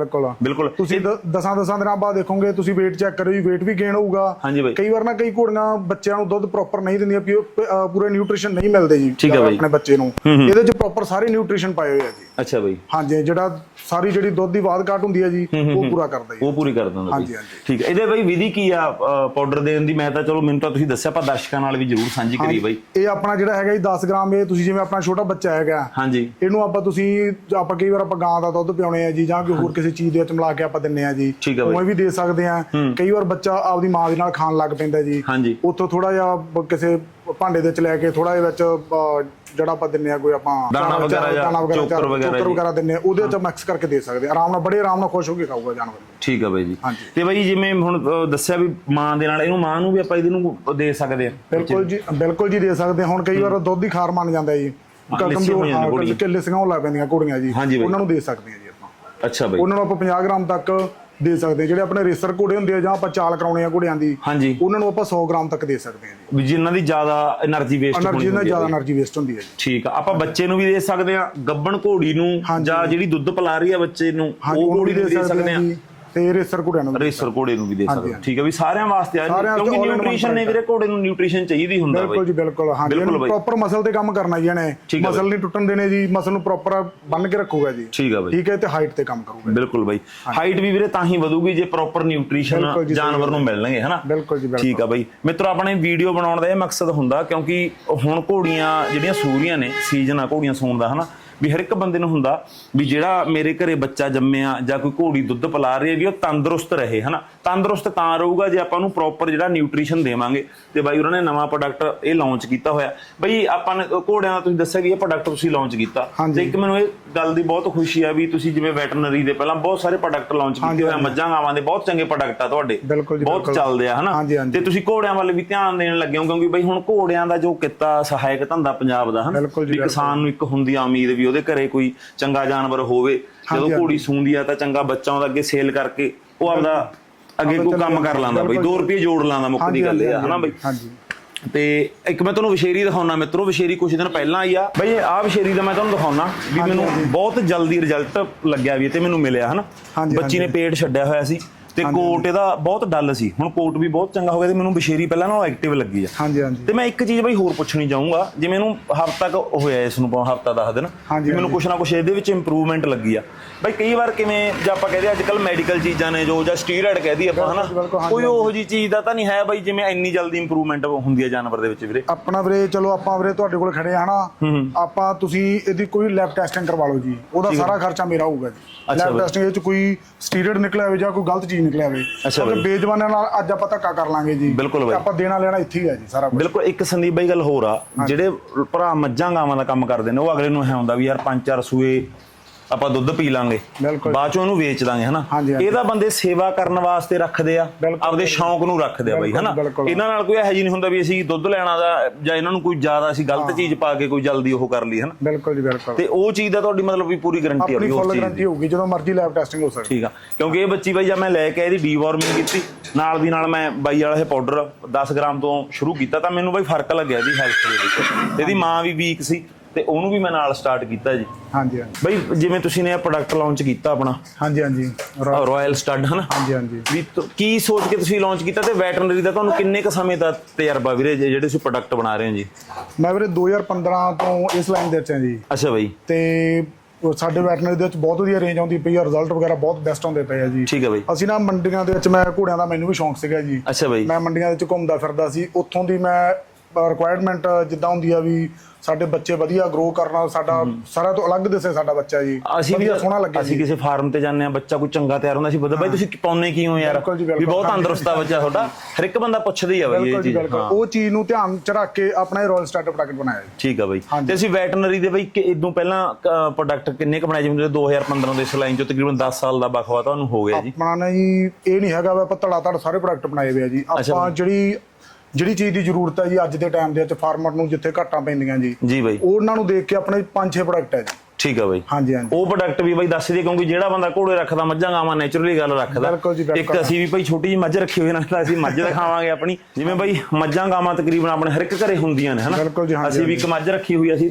ਬਿਲਕੁਲ। ਤੁਸੀਂ ਦ- ਦਸਾਂ ਦਸਾਂ ਦਿਨਾਂ ਬਾਅਦ ਦੇਖੋਗੇ ਤੁਸੀਂ weight ਚੈੱਕ ਕਰੋ ਜੀ weight ਵੀ ਗੇਨ ਹੋਊਗਾ। ਹਾਂਜੀ ਬਾਈ। ਕਈ ਵਾਰ ਨਾ ਕਈ ਘੋੜੀਆਂ ਬੱਚਿਆਂ ਨੂੰ ਦੁੱਧ ਪ੍ਰੋਪਰ ਨਹੀਂ ਦਿੰਦੀਆਂ ਪੂਰੇ ਨਿਊਟ੍ਰੀਸ਼ਨ ਨਹੀਂ ਮਿਲਦੇ ਜੀ ਠੀਕ ਹੈ। ਆਪਣੇ ਬੱਚੇ ਨੂੰ। ਇਹਦੇ ਚ ਪ੍ਰੋਪਰ ਸਾਰੇ ਨਿਊਟ੍ਰੀਸ਼ਨ ਪਾਏ ਹੋਏ ਆ ਜੀ। ਅੱਛਾ ਬਈ। ਹਾਂਜੀ ਜਿਹੜਾ ਸਾਰੀ ਜਿਹੜੀ ਦੁੱਧ ਦੀ ਬਾਦ ਘਾਟ ਹੁੰਦੀ ਹੈ ਜੀ ਉਹ ਪੂਰਾ ਕਰਦਾ ਜੀ ਉਹ ਪੂਰੀ ਕਰ ਦਿੰਦਾ ਹਾਂਜੀ, ਹਾਂਜੀ। ਠੀਕ ਹੈ। ਇਹਦੇ ਬਈ ਵਿਧੀ ਕੀ ਆ ਪਾਊਡਰ ਦੇਣ ਦੀ? ਮੈਂ ਤਾਂ ਚਲੋ ਮੈਨੂੰ ਤਾਂ ਤੁਸੀਂ ਦੱਸਿਆ ਆਪਾਂ ਦਰਸ਼ਕਾਂ ਨਾਲ ਵੀ ਜ਼ਰੂਰ ਸਾਂਝੀ ਕਰੀ ਬਈ। ਇਹ ਆਪਣਾ ਜਿਹੜਾ ਹੈਗਾ ਜੀ 10 ਗ੍ਰਾਮ ਇਹ ਤੁਸੀਂ ਜਿਵੇਂ ਆਪਣਾ ਛੋਟਾ ਬੱਚਾ ਹੈਗਾ ਹਾਂਜੀ। ਇਹਨੂੰ ਆਪਾਂ ਤੁਸੀਂ ਆਪਾਂ ਕਈ ਵਾਰ ਆਪਾਂ ਗਾਂ ਦਾ ਦੁੱਧ ਪਿਆਉਣੇ ਆ ਜੀ ਜਾਂ ਕੋਈ ਹੋਰ ਕਿਸੇ ਚੀਜ਼ ਦੇ ਵਿੱਚ ਮਿਲਾ ਕੇ ਆਪਾਂ ਦਿੰਨੇ ਆ ਜੀ ਠੀਕ ਆ ਬਾਈ। ਉਵੇਂ ਵੀ ਦੇ ਸਕਦੇ ਆ। ਕਈ ਵਾਰ ਬੱਚਾ ਆਪਦੀ ਮਾਂ ਦੇ ਨਾਲ ਖਾਣ ਲੱਗ ਪੈਂਦਾ ਜੀ। ਹਾਂਜੀ। ਉੱਥੋਂ ਥੋੜਾ ਜਿਹਾ ਬ- ਕਿਸੇ ਭਾਂਡੇ ਦੇ ਵਿੱਚ ਲੈ ਕੇ ਥੋੜਾ ਜਿਹਾ ਵਿੱਚ ਅ, ਜਿਹੜਾ ਆਪਾਂ ਦਿੰਨੇ ਆ ਕੋਈ ਆਪਾਂ ਦਾਣਾ ਵਗੈਰਾ ਜਾਂ ਦਾਣਾ ਵਗੈਰਾ ਚੋਕਰ ਵਗੈਰਾ ਚੋਕਰ ਜੀ। ਵਗੈਰਾ ਦਿੰਨੇ ਆ ਉਹਦੇ ਵਿੱਚ ਮਿਕਸ ਕਰਕੇ ਦੇ ਸਕਦੇ ਆ ਆਰਾਮ ਨਾਲ ਬੜੇ ਆਰਾਮ ਨਾਲ ਖੁਸ਼ ਹੋ ਕੇ ਖਾਊਗਾ ਜਾਨਵਰ ਠੀਕ ਆ ਬਾਈ ਜੀ ਹਾਂਜੀ। ਤੇ ਬਾਈ ਜਿਵੇਂ ਹੁਣ ਦੱਸਿਆ ਵੀ ਮਾਂ ਦੇ ਨਾਲ ਇਹਨੂੰ ਮਾਂ ਨੂੰ ਵੀ ਆਪਾਂ ਇਹਦੇ ਨੂੰ ਦੇ ਸਕਦੇ ਆ ਬਿਲਕੁਲ ਜੀ ਬਿਲਕੁਲ ਜੀ ਦੇ ਸਕਦੇ ਆ। ਹੁਣ ਕਈ ਵਾਰ ਦੁੱਧ ਦੀ ਖਾਰ ਮੰਨ ਜਾਂਦਾ ਜੀ ਹਾਂ, ਲਿੱਸੀਆਂ ਹੋ ਜਾਂਦੀਆਂ ਘੋੜੀਆਂ। ਕਿੱਲੇ ਸਿੰਘਾਂ ਲੱਗ ਪੈਂਦੀਆਂ ਘੋੜੀਆਂ ਜੀ ਹਾਂਜੀ ਬਾਈ। ਉਹਨਾਂ ਨੂੰ ਦੇ ਸਕਦੇ ਆ ਜੀ ਆਪਾਂ ਅੱਛਾ ਬਾਈ ਉਹਨਾਂ ਨੂੰ ਆਪਾਂ 50 ਗ੍ਰਾਮ ਤੱਕ ਦੇ ਸਕਦੇ ਜਿਹੜੇ ਆਪਣੇ ਰੇਸਰ ਘੋੜੇ ਹੁੰਦੇ ਆ ਜਾਂ ਆਪਾਂ ਚਾਲ ਕਰਾਉਣੇ ਆ ਘੋੜਿਆਂ ਦੀ ਹਾਂਜੀ। ਉਹਨਾਂ ਨੂੰ ਆਪਾਂ 100 ਗ੍ਰਾਮ ਤੱਕ ਦੇ ਸਕਦੇ ਹਾਂ ਵੀ ਜਿਨ੍ਹਾਂ ਦੀ ਜ਼ਿਆਦਾ એનર્ਜੀ ਵੇਸਟ ਹੋਣੀ ਐਨਰਜੀ ਨਾਲ ਹੁੰਦੀ ਜ਼ਿਆਦਾ ਐਨਰਜੀ ਵੇਸਟ ਹੁੰਦੀ ਹੈ ਠੀਕ ਆ। ਆਪਾਂ ਬੱਚੇ ਨੂੰ ਵੀ ਦੇ ਸਕਦੇ ਆ ਗੱਬਣ ਘੋੜੀ ਨੂੰ ਹਾਂਜੀ। ਜਾਂ ਜਿਹੜੀ ਦੁੱਧ ਪਿਲਾ ਰਹੀ ਆ ਬੱਚੇ ਨੂੰ ਹਾਂਜੀ, ਉਹ ਘੋੜੀ ਦੇ ਸਕਦੇ ਆ ਤੇ ਰੇਸਰ ਘੋੜਿਆਂ ਨੂੰ। ਰੇਸਰ ਘੋੜੇ ਨੂੰ ਵੀ ਦੇ ਸਕਦੇ। ਠੀਕ ਆ ਵੀ ਸਾਰਿਆਂ ਵਾਸਤੇ ਆ ਜੀ। ਕਿਉਂਕਿ ਨਿਊਟ੍ਰੀਸ਼ਨ ਨੇ ਵੀਰੇ ਘੋੜੇ ਨੂੰ ਨਿਊਟ੍ਰੀਸ਼ਨ ਚਾਹੀਦੀ ਹੁੰਦਾ ਬਿਲਕੁਲ ਬਾਈ। ਜੀ ਬਿਲਕੁਲ। ਹਾਂਜੀ ਬਿਲਕੁਲ ਬਾਈ। ਪ੍ਰੋਪਰ ਮਸਲ ਤੇ ਕੰਮ ਕਰਨਾ ਜੀ ਹੈ ਮਸਲ ਨਹੀਂ ਟੁੱਟਣ ਦੇਣੇ ਜੀ ਮਸਲ ਨੂੰ ਪ੍ਰੋਪਰ ਬੰਨ ਕੇ ਰੱਖੂਗਾ ਜੀ। ਠੀਕ ਆ ਬਾਈ। ਠੀਕ ਹੈ ਤੇ ਹਾਈਟ ਤੇ ਕੰਮ ਕਰੂਗਾ। ਬਿਲਕੁਲ ਬਾਈ। ਹਾਈਟ ਵੀ ਵੀਰੇ ਤਾਂ ਹੀ ਵਧੂਗੀ ਜੇ ਪ੍ਰੋਪਰ ਨਿਊਟ੍ਰੀਸ਼ਨ ਜੀ, ਜਾਨਵਰ ਨੂੰ ਮਿਲਣਗੇ ਹਨਾ? ਬਿਲਕੁਲ ਜੀ ਬਿਲਕੁਲ। ਠੀਕ ਆ ਬਾਈ। ਮਿੱਤਰੋ ਆਪਣੇ ਵੀਡੀਓ ਬਣਾਉਣ ਦਾ ਇਹ ਮਕਸਦ ਹੁੰਦਾ ਕਿਉਂਕਿ ਹੁਣ ਘੋੜੀਆਂ ਜਿਹੜੀਆਂ ਸੂਰੀਆਂ ਨੇ ਸੀਜ਼ਨ ਆ ਘੋੜੀਆਂ ਸੂਣ ਦਾ ਹਨਾ? ਵੀ ਹਰ ਇੱਕ ਬੰਦੇ ਨੂੰ ਹੁੰਦਾ ਵੀ ਜਿਹੜਾ ਮੇਰੇ ਘਰੇ ਬੱਚਾ ਜੰਮਿਆ ਜਾਂ ਕੋਈ ਘੋੜੀ ਦੁੱਧ ਪਿਲਾ ਰਹੀ ਹੈ ਵੀ ਉਹ ਤੰਦਰੁਸਤ ਰਹੇ ਹਨਾ? ਤੰਦਰੁਸਤ ਤਾਂ ਰਹੂਗਾ ਜੇ ਆਪਾਂ ਨੂੰ ਪ੍ਰੋਪਰ ਜਿਹੜਾ ਨਿਊਟ੍ਰੀਸ਼ਨ ਦੇਵਾਂਗੇ। ਤੇ ਬਾਈ ਉਹਨਾਂ ਨੇ ਨਵਾਂ ਪ੍ਰੋਡਕਟ ਇਹ ਲਾਂਚ ਕੀਤਾ ਹੋਇਆ। ਬਈ ਆਪਾਂ ਨੇ ਘੋੜਿਆਂ ਦਾ ਤੁਸੀਂ ਦੱਸਿਆ ਕਿ ਇਹ ਪ੍ਰੋਡਕਟ ਤੁਸੀਂ ਲਾਂਚ ਕੀਤਾ। ਤੇ ਇੱਕ ਮੈਨੂੰ ਇਹ ਗੱਲ ਦੀ ਬਹੁਤ ਖੁਸ਼ੀ ਆ ਵੀ ਤੁਸੀਂ ਜਿਵੇਂ ਵੈਟਰਨਰੀ ਦੇ ਪਹਿਲਾਂ ਬਹੁਤ ਸਾਰੇ ਪ੍ਰੋਡਕਟ ਲਾਂਚ ਕੀਤੇ ਹੋਏ ਮੱਝਾਂ ਗਾਵਾਂ ਦੇ ਬਹੁਤ ਚੰਗੇ ਪ੍ਰੋਡਕਟ ਆ ਤੁਹਾਡੇ। ਬਹੁਤ। ਚੱਲਦੇ ਆ ਹਨਾ। ਤੇ ਤੁਸੀਂ ਘੋੜਿਆਂ ਵੱਲ ਵੀ ਧਿਆਨ ਦੇਣ ਲੱਗੇ ਹੋ ਕਿਉਂਕਿ ਬਈ ਹੁਣ ਘੋੜਿਆਂ ਦਾ ਜੋ ਕਿੱਤਾ ਸਹਾਇਕ ਧੰਦਾ ਪੰਜਾਬ ਦਾ ਹਨਾ? ਵੀ। ਕਿਸਾਨ ਨੂੰ ਇੱਕ ਹੁੰਦੀ ਆ ਉਮੀਦ ਵੀ ਉਹਦੇ ਘਰੇ ਕੋਈ ਚੰਗਾ ਜਾਨਵਰ ਹੋਵੇ। ਜਦੋਂ ਘੋੜੀ ਸੂੰਦੀ ਆ ਤਾਂ ਚੰਗਾ ਬੱਚਾ ਉਹਦਾ ਅੱਗੇ ਸੇਲ ਕਰਕੇ ਉਹ ਆਪਦਾ ਅੱਗੇ ਕੋਈ ਕੰਮ ਕਰ ਲਾਂਦਾ ਬਈ। 2 ਰੁਪਏ ਜੋੜ ਲਾਂਦਾ ਮੁੱਕ ਦੀ ਗੱਲ ਇਹ ਆ ਹਨਾ ਬਈ? ਹਾਂਜੀ ਤੇ ਇੱਕ ਮੈਂ ਤੁਹਾਨੂੰ ਵਿਸ਼ੇਰੀ ਦਿਖਾਉਣਾ ਮਿੱਤਰੋ ਵਿਸ਼ੇਰੀ ਕੁਝ ਦਿਨ ਪਹਿਲਾਂ ਆਈ ਆ। ਬਈ ਆਹ ਵਿਸ਼ੇਰੀ ਦਾ ਮੈਂ ਤੁਹਾਨੂੰ ਦਿਖਾਉਣਾ ਵੀ ਮੈਨੂੰ ਬਹੁਤ ਜਲਦੀ ਰਿਜ਼ਲਟ ਲੱਗਿਆ ਵੀ ਤੇ ਮੈਨੂੰ ਮਿਲਿਆ ਹਨਾ? ਬੱਚੀ ਨੇ ਪੇਟ ਛੱਡਿਆ ਹੋਇਆ ਸੀ। ਤੇ ਕੋਟ ਇਹਦਾ ਬਹੁਤ ਡੱਲ ਸੀ। ਹੁਣ ਕੋਟ ਵੀ ਬਹੁਤ ਚੰਗਾ ਹੋ ਗਿਆ ਤੇ ਮੈਨੂੰ ਵਿਸ਼ੇਰੀ ਪਹਿਲਾਂ ਨਾਲੋਂ ਐਕਟਿਵ ਲੱਗੀ ਆ। ਹਾਂਜੀ ਹਾਂਜੀ। ਤੇ ਮੈਂ ਇੱਕ ਚੀਜ਼ ਬਈ ਹੋਰ ਪੁੱਛਣੀ ਚਾਹੂੰਗਾ ਜਿਵੇਂ ਇਹਨੂੰ ਹਫ਼ਤਾ ਕੁ ਹੋਇਆ ਇਸ ਨੂੰ ਹਫ਼ਤਾ ਦਸ ਦਿਨ ਹਾਂਜੀ, ਵੀ ਮੈਨੂੰ ਕੁਛ ਨਾ ਕੁਛ ਇਹਦੇ ਵਿੱਚ ਇੰਪਰੂਵਮੈਂਟ ਲੱਗੀ ਆ। ਬਈ ਕਈ ਵਾਰ ਕਿਵੇਂ ਜੇ ਆਪਾਂ ਕਹਦੇ ਅੱਜ ਕੱਲ ਮੈਡੀਕਲ ਚੀਜ਼ਾਂ ਨੇ ਜੋ ਜਾਂ ਸਟੀਰੋਇਡ ਕਹਦੀ ਆਪਾਂ ਹਨਾ? ਕੋਈ ਉਹੋ ਜੀ ਚੀਜ਼ ਦਾ ਤਾਂ ਨਹੀਂ ਹੈ ਬਈ ਜਿਵੇਂ ਇੰਨੀ ਜਲਦੀ ਇੰਪਰੂਵਮੈਂਟ ਹੁੰਦੀ ਹੈ ਜਾਨਵਰ ਦੇ ਵਿੱਚ ਵੀਰੇ? ਆਪਣਾ ਵੀਰੇ ਚਲੋ ਆਪਾਂ ਵੀਰੇ ਤੁਹਾਡੇ ਕੋਲ ਖੜੇ ਆ ਹਨਾ? ਆਪਾਂ ਤੁਸੀਂ ਇਹਦੀ ਕੋਈ ਲੈਬ ਟੈਸਟਿੰਗ ਕਰਵਾ ਲਓ ਜੀ। ਉਹਦਾ ਸਾਰਾ ਖਰਚਾ ਮੇਰਾ ਹੋਊਗਾ ਜੀ। ਲੈਬ ਬਾਈ। ਟੈਸਟਿੰਗ ਵਿੱਚ ਕੋਈ ਸਟੀਰੋਇਡ ਨਿਕਲਿਆ ਹੋਵੇ ਜਾਂ ਕੋਈ ਗਲਤ ਚੀਜ਼ ਨਿਕਲਿਆ ਹੋਵੇ ਅੱਛਾ ਕਿਉਂਕਿ ਬਾਈ। ਬੇਜ਼ਬਾਨਾਂ ਨਾਲ ਅੱਜ ਆਪਾਂ ਧੱਕਾ ਕਰ ਲਾਂਗੇ ਜੀ ਬਿਲਕੁਲ ਬਾਈ। ਆਪਾਂ ਦੇਣਾ ਲੈਣਾ ਇੱਥੇ ਹੀ ਹੈ ਜੀ ਸਾਰਾ ਕੁਝ ਬਿਲਕੁਲ ਇੱਕ ਸੰਦੀਪ ਬਾਈ ਗੱਲ ਹੋਰ ਆ ਜਿਹੜੇ ਭਰਾ ਮੱਝਾਂ ਗਾਵਾਂ ਦਾ ਕੰਮ ਕਰਦੇ ਨੇ ਉਹ ਅਗਲੇ ਨੂੰ ਇਹ ਹੁੰਦਾ ਵੀ ਯਾਰ ਪੰਜ ਚਾਰ ਸੂਏ ਆਪਾਂ ਦੁੱਧ ਪੀ ਲਾਂਗੇ। ਬਿਲਕੁਲ। ਬਾਅਦ ਚੋਂ ਇਹਨੂੰ ਵੇਚ ਦਾਂਗੇ ਹਨਾ? ਹਾਂਜੀ, ਹਾਂਜੀ। ਇਹਦਾ ਬੰਦੇ ਸੇਵਾ ਕਰਨ ਵਾਸਤੇ ਰੱਖਦੇ ਆ ਬਿਲਕੁਲ, ਆਪਦੇ ਸ਼ੌਂਕ ਨੂੰ ਰੱਖਦੇ ਆ ਬਾਈ ਬਿਲਕੁਲ, ਹਨਾ? ਬਿਲਕੁਲ। ਇਹਨਾਂ ਨਾਲ ਕੋਈ ਇਹੋ ਜਿਹੀ ਨਹੀਂ ਹੁੰਦਾ ਵੀ ਅਸੀਂ ਦੁੱਧ ਲੈਣਾ ਦਾ ਜਾਂ ਇਹਨਾਂ ਨੂੰ ਕੋਈ ਜ਼ਿਆਦਾ ਅਸੀਂ ਗਲਤ ਚੀਜ਼ ਪਾ ਕੇ ਕੋਈ ਜਲਦੀ ਉਹ ਕਰ ਲਈ ਹਨਾ? ਬਿਲਕੁਲ ਜੀ ਬਿਲਕੁਲ। ਤੇ ਉਹ ਚੀਜ਼ ਦਾ ਤੁਹਾਡੀ ਮਤਲਬ ਵੀ ਪੂਰੀ ਗਾਰੰਟੀ ਆ ਆਪਣੀ ਵੀ ਉਸ ਫੁੱਲ ਚੀਜ਼ ਦੀ। ਗਾਰੰਟੀ ਹੋਊਗੀ ਜਦੋਂ ਮਰਜ਼ੀ ਲੈਬ ਟੈਸਟਿੰਗ ਹੋ ਸਕਦੀ। ਠੀਕ ਆ। ਕਿਉਂਕਿ ਇਹ ਬੱਚੀ ਬਾਈ ਜਦ ਮੈਂ ਲੈ ਕੇ ਆਈ, ਇਹਦੀ ਡੀਵਾਰਮਿੰਗ ਕੀਤੀ ਨਾਲ ਦੀ ਨਾਲ ਮੈਂ ਬਾਈ ਵਾਲਾ ਇਹ ਪਾਊਡਰ 10 ਗ੍ਰਾਮ ਤੋਂ ਸ਼ੁਰੂ ਕੀਤਾ ਤਾਂ ਮੈਨੂੰ ਬਾਈ ਫ਼ਰਕ ਲੱਗਿਆ ਜੀ ਹੈਲਥ ਦੇ ਵਿੱਚ। ਇਹਦੀ ਮਾਂ ਵੀ ਵੀਕ ਸੀ। ਤੇ ਉਹਨੂੰ ਵੀ ਮੈਂ ਨਾਲ ਸਟਾਰਟ ਕੀਤਾ ਜੀ। ਹਾਂਜੀ ਹਾਂਜੀ। ਬਾਈ ਜਿਵੇਂ ਤੁਸੀਂ ਨੇ ਇਹ ਪ੍ਰੋਡਕਟ ਲਾਂਚ ਕੀਤਾ ਆਪਣਾ। ਹਾਂਜੀ ਹਾਂਜੀ। ਰਾਇਲ ਸਟੱਡ ਹਨਾ? ਹਾਂਜੀ ਹਾਂਜੀ। ਵੀ ਤ- ਕੀ ਸੋਚ ਕੇ ਤੁਸੀਂ ਲਾਂਚ ਕੀਤਾ ਤੇ ਵੈਟਰਨਰੀ ਦਾ ਤੁਹਾਨੂੰ ਕਿੰਨੇ ਕ ਸਮੇਂ ਦਾ ਤਜਰਬਾ ਵੀਰੇ ਜੇ- ਜਿਹੜੇ ਤੁਸੀਂ ਪ੍ਰੋਡਕਟ ਬਣਾ ਰਹੇ ਹੋ ਜੀ? ਮੈਂ ਵੀਰੇ 2015 ਤੋਂ ਇਸ ਲਾਈਨ ਦੇ ਵਿੱਚ ਹਾਂ ਜੀ। ਅੱਛਾ ਬਾਈ। ਤੇ ਉਹ ਸਾਡੇ ਵੈਟਰਨਰੀ ਦੇ ਵਿੱਚ ਬਹੁਤ ਵਧੀਆ ਰੇਂਜ ਆਉਂਦੀ ਪਈ ਆ ਰਿਜ਼ਲਟ ਵਗੈਰਾ ਬਹੁਤ ਬੈਸਟ ਆਉਂਦੇ ਪਏ ਆ ਜੀ। ਠੀਕ ਹੈ ਬਾਈ। ਅਸੀਂ ਨਾ ਮੰਡੀਆਂ ਦੇ ਵਿੱਚ ਮੈਂ ਘੋੜਿਆਂ ਦਾ ਮੈਨੂੰ ਵੀ ਸ਼ੌਂਕ ਸੀਗਾ ਜੀ। ਅੱਛਾ ਬਾਈ। ਮੈਂ ਮੰਡੀਆਂ ਦੇ ਵਿੱਚ ਘੁੰਮਦਾ ਫਿਰਦਾ ਸੀ। ਉੱਥੋਂ ਦੀ ਮੈਂ ਰਿਕੁਆਇਰਮੈਂਟ ਜਿੱਦਾਂ ਹੁੰਦੀ ਆ ਵੀ ਸਾਡੇ ਬੱਚੇ ਵਧੀਆ ਗਰੋ ਕਰਨਾ ਸਾਡਾ ਸਾਰਾ ਤੋਂ ਅਲੱਗ ਦਿਸੇ ਸਾਡਾ ਬੱਚਾ ਜੀ। ਅਸੀਂ ਵੀ ਸੋਹਣਾ ਲੱਗਿਆ ਅਸੀਂ ਕਿਸੇ ਫਾਰਮ ਤੇ ਜਾਂਦੇ ਆ ਬੱਚਾ ਕੋਈ ਚੰਗਾ ਤਿਆਰ ਹੁੰਦਾ ਸੀ ਬਤਾ ਬਾਈ ਤੁਸੀਂ ਪਾਉਨੇ ਕਿਉਂ ਯਾਰ? ਬਿਲਕੁਲ ਜੀ, ਵੀ। ਬਹੁਤ ਤੰਦਰੁਸਤ ਬੱਚਾ ਤੁਹਾਡਾ। ਹਰ ਇੱਕ ਬੰਦਾ ਪੁੱਛਦਾ ਹੀ ਆ ਬਾਈ ਇਹ ਚੀਜ਼। ਹਾਂ। ਉਹ ਚੀਜ਼ ਨੂੰ ਧਿਆਨ ਚ ਰੱਖ ਕੇ ਆਪਣਾ ਇਹ ਰਾਇਲ ਸਟਾਰਟ ਪ੍ਰੋਡਕਟ ਬਣਾਇਆ ਠੀਕ ਆ ਬਾਈ। ਤੇ ਅਸੀਂ ਵੈਟਰਨਰੀ ਦੇ ਬਾਈ ਕਿ ਇਦੋਂ ਪਹਿਲਾਂ ਪ੍ਰੋਡਕਟ ਕਿੰਨੇ ਕ ਬਣਾਏ ਜਿਵੇਂ 2015 ਦੇ ਇਸ ਲਾਈਨ ਚੋਂ ਤਕਰੀਬਨ 10 ਸਾਲ ਦਾ ਬਖਵਾ ਤੁਹਾਨੂੰ ਹੋ ਗਿਆ ਜੀ। ਆਪਣਾ ਨਾ ਜੀ ਇਹ ਨਹੀਂ ਹੈਗਾ ਵੀ ਆਪਾਂ ਧੜਾ ਧੜ ਸਾਰੇ ਪ੍ਰੋਡਕਟ ਬਣਾਏ ਹੋਏ ਆ ਜੀ। ਆਪਾਂ ਜਿਹੜੀ ਜਿਹੜੀ ਚੀਜ਼ ਦੀ ਜ਼ਰੂਰਤ ਹੈ ਜੀ ਅੱਜ ਦੇ ਟਾਈਮ ਦੇ ਵਿੱਚ ਫਾਰਮਰ ਨੂੰ ਜਿੱਥੇ ਘਾਟਾਂ ਪੈਂਦੀਆਂ ਜੀ ਜੀ ਬਾਈ। ਉਹਨਾਂ ਨੂੰ ਦੇਖ ਕੇ ਆਪਣੇ ਪੰਜ ਛੇ ਪ੍ਰੋਡਕਟ ਹੈ ਜੀ। ਠੀਕ ਆ ਬਾਈ। ਹਾਂਜੀ ਹਾਂਜੀ। ਉਹ ਪ੍ਰੋਡਕਟ ਵੀ ਬਾਈ ਦੱਸ ਦੇ ਕਿਉਂਕਿ ਜਿਹੜਾ ਬੰਦਾ ਘੋੜੇ ਰੱਖਦਾ ਮੱਝਾਂ ਗਾਵਾਂ ਨੇਚਰਲੀ ਗੱਲ ਰੱਖਦਾ। ਇੱਕ ਅਸੀਂ ਵੀ ਭਾਈ ਛੋਟੀ ਜਿਹੀ ਮੱਝ ਰੱਖੀ ਹੋਈ ਨਾਲ ਅਸੀਂ ਮੱਝ ਦਿਖਾਵਾਂਗੇ ਆਪਣੀ। ਜਿਵੇਂ ਬਾਈ ਮੱਝਾਂ ਗਾਵਾਂ ਤਕਰੀਬਨ ਆਪਣੇ ਹਰ ਇੱਕ ਘਰੇ ਹੁੰਦੀਆਂ ਨੇ ਹਨਾ? ਅਸੀਂ ਵੀ ਇੱਕ ਮੱਝ ਰੱਖੀ ਹੋਈ ਅਸੀਂ।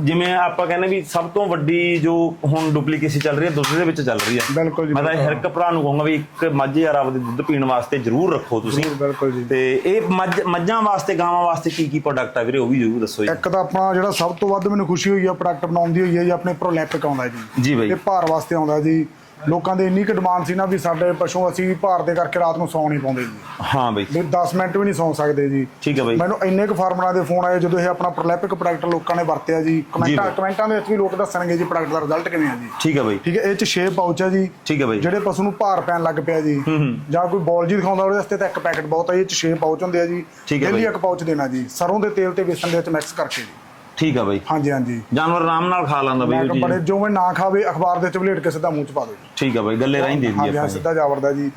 ਜਿਵੇਂ ਆਪਾਂ ਕਹਿੰਦੇ ਵੀ ਸਭ ਤੋਂ ਵੱਡੀ ਜੋ ਹੁਣ ਡੁਪਲੀਕੇਸੀ ਚੱਲ ਰਹੀ ਹੈ ਦੁੱਧ ਦੇ ਵਿੱਚ ਚੱਲ ਰਹੀ ਹੈ। ਬਿਲਕੁਲ ਜੀ ਮੈਂ ਤਾਂ ਹਰ ਇੱਕ ਭਰਾ ਨੂੰ ਕਹੂੰਗਾ ਵੀ ਇੱਕ ਮੱਝ ਯਾਰ ਆਪਦੇ ਦੁੱਧ ਪੀਣ ਵਾਸਤੇ ਜ਼ਰੂਰ ਰੱਖੋ ਤੁਸੀਂ। ਬਿਲਕੁਲ ਜੀ। ਤੇ ਇਹ ਮੱਝ ਮੱਝਾਂ ਵਾਸਤੇ ਗਾਵਾਂ ਵਾਸਤੇ ਕੀ ਕੀ ਪ੍ਰੋਡਕਟ ਆ ਵੀਰੇ ਉਹ ਵੀ ਜ਼ਰੂਰ ਦੱਸੋ ਜੀ। ਇੱਕ ਤਾਂ ਆਪਣਾ ਜਿਹੜਾ ਸਭ ਤੋਂ ਵੱਧ ਮੈਨੂੰ ਖੁਸ਼ੀ ਹੋਈ ਆ ਪ੍ਰੋਡਕਟ ਬਣਾਉਣ ਦੀ ਹੋਈ ਹੈ ਜੀ ਆਪਣੇ ਪ੍ਰੋਲੈਪਿਕ ਆਉਂਦਾ ਜੀ। ਜੀ ਬਾਈ। ਇਹ ਭਾਰ ਵਾਸਤੇ ਆਉਂਦਾ ਜੀ। ਲੋਕਾਂ ਦੇ ਇੰਨੀ ਕੁ ਡਿਮਾਂਡ ਸੀ ਨਾ ਵੀ ਸਾਡੇ ਪਸ਼ੂ ਅਸੀਂ ਭਾਰ ਦੇ ਕਰਕੇ ਰਾਤ ਨੂੰ ਸੌਂ ਨਹੀਂ ਪਾਉਂਦੇ ਜੀ। ਹਾਂ ਬਾਈ। ਵੀ 10 ਮਿੰਟ ਵੀ ਨਹੀਂ ਸੌਂ ਸਕਦੇ ਜੀ। ਠੀਕ ਹੈ ਬਾਈ। ਮੈਨੂੰ ਇੰਨੇ ਕੁ ਫਾਰਮਰਾਂ ਦੇ ਫੋਨ ਆਏ ਜਦੋਂ ਇਹ ਆਪਣਾ ਪ੍ਰੋਲੈਪਿਕ ਪ੍ਰੋਡਕਟ ਲੋਕਾਂ ਨੇ ਵਰਤਿਆ ਜੀ। ਕਮੈਂਟਾਂ। ਕਮੈਂਟਾਂ ਦੇ ਵਿੱਚ ਵੀ ਲੋਕ ਦੱਸਣਗੇ ਜੀ ਪ੍ਰੋਡਕਟ ਦਾ ਰਿਜ਼ਲਟ ਕਿਵੇਂ ਆ ਜੀ। ਠੀਕ ਹੈ ਬਾਈ। ਠੀਕ ਹੈ ਇਹ ਚ 6 ਪਾਊਚ ਆ ਜੀ। ਠੀਕ ਹੈ ਬਾਈ। ਜਿਹੜੇ ਪਸ਼ੂ ਨੂੰ ਭਾਰ ਪੈਣ ਲੱਗ ਪਿਆ ਜੀ। ਜਾਂ ਕੋਈ ਬੋਲ ਜੀ ਦਿਖਾਉਂਦਾ ਉਹਦੇ ਵਾਸਤੇ ਤਾਂ ਇੱਕ ਪੈਕਟ ਬਹੁਤ ਆ ਇਹ ਚ 6 ਪਾਊਚ ਹੁੰਦੇ ਆ ਜੀ। ਠੀਕ ਹੈ ਡੇਲੀ। ਇੱਕ ਪਾਊਚ ਦੇਣਾ ਜੀ। ਸਰੋਂ ਦੇ ਤੇਲ ਤੇ ਬੇਸਨ ਦੇ ਵਿੱਚ ਮਿਕਸ ਕਰਕੇ ਜੀ। ਠੀਕ ਆ ਬਾਈ। ਹਾਂਜੀ ਹਾਂਜੀ। ਜਾਨਵਰ ਆਰਾਮ ਨਾਲ ਖਾ ਲੈਂਦਾ ਬਾਈ ਮੈਂ ਉਹ ਕਿਹਾ ਚੀਜ਼। ਬੜੇ ਜੋ ਮੈਂ ਨਾ ਖਾਵੇ ਅਖਬਾਰ ਦੇ ਚ ਵਲੇਟ ਕੇ ਸਿੱਧਾ ਮੂੰਹ ਚ ਪਾ ਜੀ। ਠੀਕ ਆ ਬਾਈ ਗੱਲੇ ਰਾਹੀਂ ਦੇ ਹਾਂਜੀ ਦਈਏ ਹਾਂ ਆਪਾਂ। ਸਿੱਧਾ ਜਾਵੜਦਾ ਜੀ।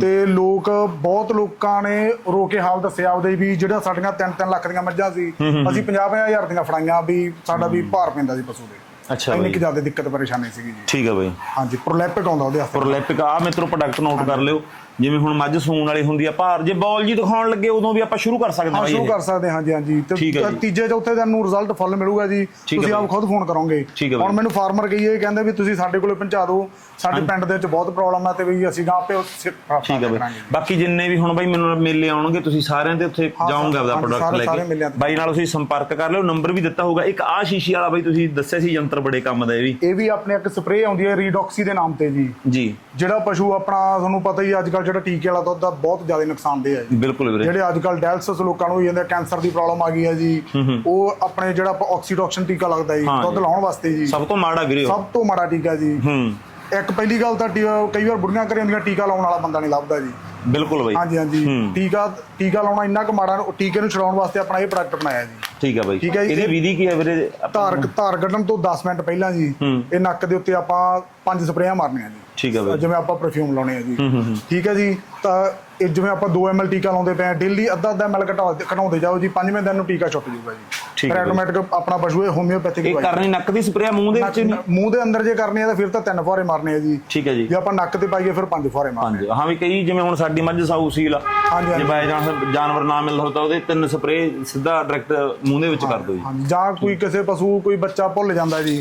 ਤੇ ਲੋਕ ਬਹੁਤ ਲੋਕਾਂ ਨੇ ਰੋ ਕੇ ਹਾਲ ਦੱਸਿਆ ਆਪਦੇ ਵੀ ਜਿਹੜਾ ਸਾਡੀਆਂ 3-3 ਲੱਖ ਦੀਆਂ ਮੱਝਾਂ ਸੀ ਅਸੀਂ 50 ਹਜ਼ਾਰ ਦੀਆਂ ਫੜਾਈਆਂ ਵੀ ਸਾਡਾ ਵੀ ਭਾਰ ਪੈਂਦਾ ਸੀ ਪਸ਼ੂ ਦੇ। ਅੱਛਾ ਇੰਨੀ ਬਾਈ। ਕਿ ਜ਼ਿਆਦਾ ਦਿੱਕਤ ਪਰੇਸ਼ਾਨੀ ਸੀਗੀ ਜੀ। ਠੀਕ ਆ ਬਾਈ। ਹਾਂਜੀ ਪ੍ਰੋਲੈਪਿਕ ਆਉਂਦਾ ਉਹਦੇ ਵਾਸਤੇ। ਪ੍ਰੋਲੈਪਿਕ ਆ ਮਿੱਤਰੋ ਪ੍ਰੋਡਕਟ ਨੋਟ ਕਰ ਲਿਓ। ਜਿਵੇਂ ਹੁਣ ਮੱਝ ਸੂਣ ਵਾਲੀ ਹੁੰਦੀ ਆ ਭਾਰ ਜੇ ਬੌਲ ਜੀ ਦਿਖਾਉਣ ਲੱਗੇ ਉਦੋਂ ਵੀ ਆਪਾਂ ਸ਼ੁਰੂ ਕਰ ਸਕਦੇ ਹਾਂ ਸ਼ੁਰੂ। ਕਰ ਸਕਦੇ ਹਾਂ ਹਾਂਜੀ ਹਾਂਜੀ ਠੀਕ ਹੈ ਜੀ। ਤੀਜੇ ਚੌਥੇ ਦਿਨ ਨੂੰ ਰਿਜ਼ਲਟ ਫੁੱਲ ਮਿਲੂਗਾ ਜੀ ਠੀਕ ਹੈ ਤੁਸੀਂ ਆਪ। ਖੁਦ ਫੋਨ ਕਰੋਗੇ ਠੀਕ ਹੈ ਹੁਣ। ਮੈਨੂੰ ਫਾਰਮਰ ਕਹੀਏ ਕਹਿੰਦੇ ਵੀ ਤੁਸੀਂ ਸਾਡੇ ਕੋਲੇ ਪਹੁੰਚਾ ਦਿਓ ਸਾਡੇ ਪਿੰਡ ਦੇ ਵਿੱਚ ਬਹੁਤ ਪ੍ਰੋਬਲਮ ਹੈ ਤੇ ਵੀ ਅਸੀਂ ਗਾਂ ਆਪੇ ਉਸ ਠੀਕ ਆ ਬਾਈ ਬਾਕੀ ਜਿੰਨੇ ਵੀ ਹੁਣ ਬਾਈ ਮੈਨੂੰ ਮੇਲੇ ਆਉਣਗੇ ਤੁਸੀਂ ਸਾਰਿਆਂ ਦੇ ਉੱਥੇ ਹਾਂ, ਜਾਓਗੇ ਆਪਦਾ ਪ੍ਰੋਡਕਟ ਸਾਰੇ- ਲੈ ਸਾਰੇ ਕੇ ਤੇ। ਬਾਈ ਨਾਲ ਤੁਸੀਂ ਸੰਪਰਕ ਕਰ ਲਿਓ ਨੰਬਰ ਵੀ ਦਿੱਤਾ ਹੋਊਗਾ ਇੱਕ ਆ ਸ਼ੀਸ਼ੀ ਵਾਲਾ ਬਾਈ ਤੁਸੀਂ ਦੱਸਿਆ ਸੀ ਯੰਤਰ ਬੜੇ ਕੰਮ ਦਾ ਇਹ ਵੀ ਇਹ ਵੀ ਆਪਣੇ ਇੱਕ ਸਪਰੇਅ ਆਉਂਦੀ ਹੈ ਰੀਡੌਕਸੀ ਦੇ ਨਾਮ ਤੇ ਜੀ ਜੀ ਜਿਹੜਾ ਪਸ਼ੂ ਆਪਣਾ ਤੁਹਾਨੂੰ ਪਤਾ ਹੀ ਅੱਜ ਕੱਲ ਜਿਹੜਾ ਟੀਕੇ ਵਾਲਾ ਦੁੱਧ ਦਾ ਬਹੁਤ ਜ਼ਿਆਦਾ ਨੁਕਸਾਨਦੇਹ ਹੈ ਜੀ। ਬਿਲਕੁਲ ਵੀਰੇ। ਜਿਹੜੇ ਅੱਜ ਕੱਲ ਡਾਇਲਸਿਸ ਲੋਕਾਂ ਨੂੰ ਹੋਈ ਜਾਂਦੇ ਕੈਂਸਰ ਦੀ ਪ੍ਰੋਬਲਮ ਆ ਗਈ ਹੈ ਜੀ ਉਹ ਆਪਣੇ ਜਿਹੜਾ ਆਕਸੀਟੋਕਸਿਨ ਟੀਕਾ ਲੱਗਦਾ ਜੀ ਦੁੱਧ। ਲਾਉਣ ਵਾਸਤੇ ਜੀ। ਸਭ ਤੋਂ ਮਾੜਾ ਵੀਰੇ। ਸਭ ਤੋਂ ਮਾੜਾ ਟੀਕਾ ਜੀ। ਹੂੰ। ਇੱਕ ਪਹਿਲੀ ਗੱਲ ਤਾਂ ਕਈ ਵਾਰ ਬੁੜੀਆਂ ਘਰੇ ਹੁੰਦੀਆਂ ਟੀਕਾ ਲਾਉਣ ਵਾਲਾ ਬੰਦਾ ਨਹੀਂ ਲੱਭਦਾ ਜੀ। ਬਿਲਕੁਲ ਬਾਈ। ਹਾਂਜੀ ਹਾਂਜੀ। ਟੀਕਾ ਟੀਕਾ ਲਾਉਣਾ ਇੰਨਾ ਕੁ ਮਾੜਾ ਟੀਕੇ ਨੂੰ ਛਡਾਉਣ ਵਾਸਤੇ ਆਪਣਾ ਇਹ ਪ੍ਰੋਡਕਟ ਬਣਾਇਆ ਜੀ। ਠੀਕ ਆ ਬਾਈ। ਠੀਕ ਹੈ ਜੀ, ਇਹਦੀ ਇਹ- ਵਿਧੀ ਕੀ ਹੈ ਵੀਰੇ? ਧਾਰ ਧਾਰ ਕੱਢਣ ਤੋਂ 10 ਮਿੰਟ ਪਹਿਲਾਂ ਜੀ ਹੂੰ। ਇਹ ਨੱਕ ਦੇ ਉੱਤੇ ਆਪਾਂ ਪੰਜ ਸਪਰੇਆਂ ਮਾਰਨੀਆਂ ਜੀ। ਠੀਕ ਆ ਬਾਈ। ਜਿਵੇਂ ਆਪਾਂ ਪਰਫਿਊਮ ਲਾਉਣੇ ਆ ਜੀ। ਠੀਕ ਹੈ ਜੀ ਤਾਂ ਇਹ ਜਿਵੇਂ ਆਪਾਂ 2 ml ਟੀਕਾ ਲਾਉਂਦੇ ਪਏ ਆ ਡੇਲੀ ਅੱਧਾ ਅੱਧਾ ml ਘਟਾ ਘਟਾਉਂਦੇ ਜਾਓ ਜੀ ਪੰਜਵੇਂ ਦਿਨ ਨੂੰ ਟੀਕਾ ਛੁੱਟ ਜਾਊਗਾ ਜੀ। ਹੈ ਫਿਰ। ਆਟੋਮੈਟਿਕ ਆਪਣਾ ਪਸ਼ੂ ਇਹ ਹੋਮਿਓਪੈਥਿਕ ਇਹ ਕਰਨੀ ਨੱਕ ਦੀ ਸਪਰੇਅ ਮੂੰਹ ਦੇ ਵਿੱਚ ਨਹੀਂ ਮੂੰਹ ਦੇ ਅੰਦਰ ਜੇ ਕਰਨੀ ਆ ਤਾਂ ਫਿਰ ਤਾਂ ਤਿੰਨ ਫੁਹਾਰੇ ਮਾਰਨੇ ਆ ਜੀ। ਠੀਕ ਹੈ ਜੀ। ਜੇ ਆਪਾਂ ਨੱਕ ਤੇ ਪਾਈਏ ਫਿਰ ਪੰਜ ਫੁਹਾਰੇ ਮਾਰਨੇ ਹਾਂ ਵੀ ਕਈ ਜਿਵੇਂ ਹੁਣ ਸਾਡੀ ਮੱਝ ਸਾਊ ਸੀਲ ਆ ਜੇ। ਬਾਈ ਜਾਨ ਜਾਨਵਰ ਨਾ ਮਿਲਦਾ ਹੋ ਤਾਂ ਉਹਦੇ ਤਿੰਨ ਸਪਰੇਅ ਸਿੱਧਾ ਡਾਇਰੈਕਟ ਮੂੰਹ ਦੇ ਵਿੱਚ ਕਰ ਦਿਓ ਜੀ। ਜਾਂ ਕੋਈ ਕਿਸੇ ਪਸ਼ੂ ਕੋਈ ਬੱਚਾ ਭੁੱਲ ਜਾਂਦਾ ਜੀ।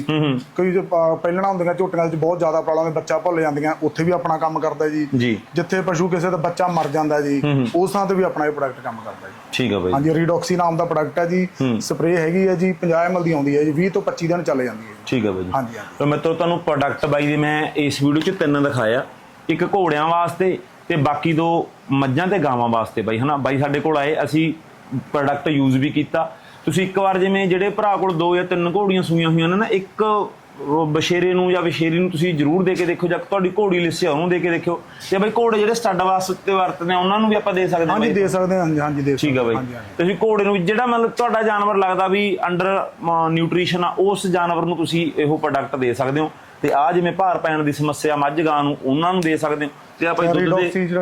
ਕੋਈ ਪਹਿਲਣਾ ਹੁੰਦੀਆਂ ਝੋਟੀਆਂ ਵਿੱਚ ਬਹੁਤ ਜ਼ਿਆਦਾ ਪ੍ਰੋਬਲਮ ਹੈ ਬੱਚਾ ਭੁੱਲ ਜਾਂਦੀਆਂ ਉੱਥੇ ਵੀ ਆਪਣਾ ਕੰਮ ਕਰਦਾ ਜੀ। ਜਿੱਥੇ ਪਸ਼ੂ ਕਿਸੇ ਦਾ ਬੱਚਾ ਮਰ ਜਾਂਦਾ ਜੀ ਉਸ ਥਾਂ ਤੇ ਵੀ ਆਪਣਾ ਇਹ ਪ੍ਰੋਡਕਟ ਕੰਮ ਕਰਦਾ ਜੀ। ਠੀਕ ਆ ਬਾਈ। ਹਾਂਜੀ ਰੀਡੌਕਸੀ ਨਾਮ ਦਾ ਪ੍ਰੋਡਕਟ ਹੈ ਜੀ। ਸਪਰੇਅ ਹੈਗੀ ਹੈ ਜੀ 50 ml ਦੀ ਆਉਂਦੀ ਹੈ ਜੀ 20 ਤੋਂ 25 ਦਿਨ ਚੱਲ ਜਾਂਦੀ ਹੈ ਜੀ। ਠੀਕ ਆ ਬਾਈ ਜੀ। ਹਾਂਜੀ ਹਾਂਜੀ। ਤਾਂ ਮਿੱਤਰੋ ਤੁਹਾਨੂੰ ਪ੍ਰੋਡਕਟ ਬਾਈ ਦੇ ਮੈਂ ਇਸ ਵੀਡੀਓ 'ਚ ਤਿੰਨ ਦਿਖਾਇਆ। ਇੱਕ ਘੋੜਿਆਂ ਵਾਸਤੇ ਤੇ ਬਾਕੀ ਦੋ ਮੱਝਾਂ ਤੇ ਗਾਵਾਂ ਵਾਸਤੇ ਬਾਈ ਹਨਾ? ਬਾਈ ਸਾਡੇ ਕੋਲ ਆਏ ਅਸੀਂ ਪ੍ਰੋਡਕਟ ਯੂਜ਼ ਵੀ ਕੀਤਾ। ਤੁਸੀਂ ਇੱਕ ਵਾਰ ਜਿਵੇਂ ਜਿਹੜੇ ਭਰਾ ਕੋਲ ਦੋ ਜਾਂ ਤਿੰਨ ਘੋੜੀਆਂ ਸੂਈਆਂ ਹੋਈਆਂ ਨੇ ਨਾ ਇੱਕ ਬਸ਼ੇਰੇ ਨੂੰ ਜਾਂ ਵਿਸ਼ੇਰੀ ਨੂੰ ਤੁਸੀਂ ਜ਼ਰੂਰ ਦੇ ਕੇ ਦੇਖੋ ਜਾਂ ਤੁਹਾਡੀ ਘੋੜੀ ਲਿਸਿਆ ਉਹਨੂੰ ਦੇ ਕੇ ਦੇਖਿਓ। ਤੇ ਬਾਈ ਘੋੜੇ ਜਿਹੜੇ ਸਟੱਡ ਵਾਸਤੇ ਵਰਤਦੇ ਆ ਉਹਨਾਂ ਨੂੰ ਵੀ ਆਪਾਂ ਦੇ ਸਕਦੇ ਹਾਂ ਹਾਂਜੀ ਦੇ ਸਕਦੇ ਹਾਂ ਹਾਂਜੀ ਦੇ ਠੀਕ ਆ ਬਾਈ। ਤੁਸੀਂ ਘੋੜੇ ਨੂੰ ਜਿਹੜਾ ਮਤਲਬ ਤੁਹਾਡਾ ਜਾਨਵਰ ਲੱਗਦਾ ਵੀ ਅੰਡਰ ਨਿਊਟ੍ਰੀਸ਼ਨ ਆ ਉਸ ਜਾਨਵਰ ਨੂੰ ਤੁਸੀਂ ਇਹੋ ਪ੍ਰੋਡਕਟ ਦੇ ਸਕਦੇ ਹੋ। ਤੇ ਆ ਜਿਵੇਂ ਭਾਰ ਪੈਣ ਦੀ ਸਮੱਸਿਆ ਮੱਝ ਗਾਂ ਨੂੰ ਉਹਨਾਂ ਨੂੰ ਦੇ ਸਕਦੇ ਹੋ। ਤੇ ਆਪਾਂ ਦੁੱਧ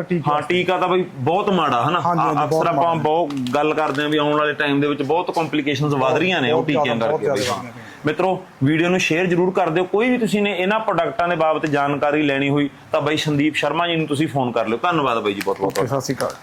ਦੇ ਹਾਂ ਟੀਕਾ ਤਾਂ ਬਈ ਬਹੁਤ ਮਾੜਾ ਹਨਾ? ਅਕਸਰ ਆਪਾਂ। ਬਹੁਤ ਗੱਲ ਕਰਦੇ ਆਂ ਵੀ ਆਉਣ ਵਾਲੇ ਟਾਈਮ ਦੇ ਵਿੱਚ ਬਹੁਤ ਕੰਪਲਿਕੇਸ਼ਨਸ ਵਧ ਰਹੀਆਂ ਨੇ ਉਹ ਟੀਕਿਆਂ ਕਰਕੇ ਬਈ ਮਿੱਤਰੋ, ਵੀਡੀਓ ਨੂੰ ਸ਼ੇਅਰ ਜਰੂਰ ਕਰ ਦਿਓ। ਕੋਈ ਵੀ ਤੁਸੀਂ ਨੇ ਇਹਨਾਂ ਪ੍ਰੋਡਕਟਾਂ ਦੇ ਬਾਬਤ ਜਾਣਕਾਰੀ ਲੈਣੀ ਹੋਈ, ਤਾਂ ਬਾਈ ਸੰਦੀਪ ਸ਼ਰਮਾ ਜੀ ਨੂੰ ਤੁਸੀਂ ਫੋਨ ਕਰ ਲਿਓ। ਧੰਨਵਾਦ ਬਾਈ ਜੀ ਬਹੁਤ ਬਹੁਤ ਓਕੇ, ਸਤਿ ਸ਼੍ਰੀ ਅਕਾਲ।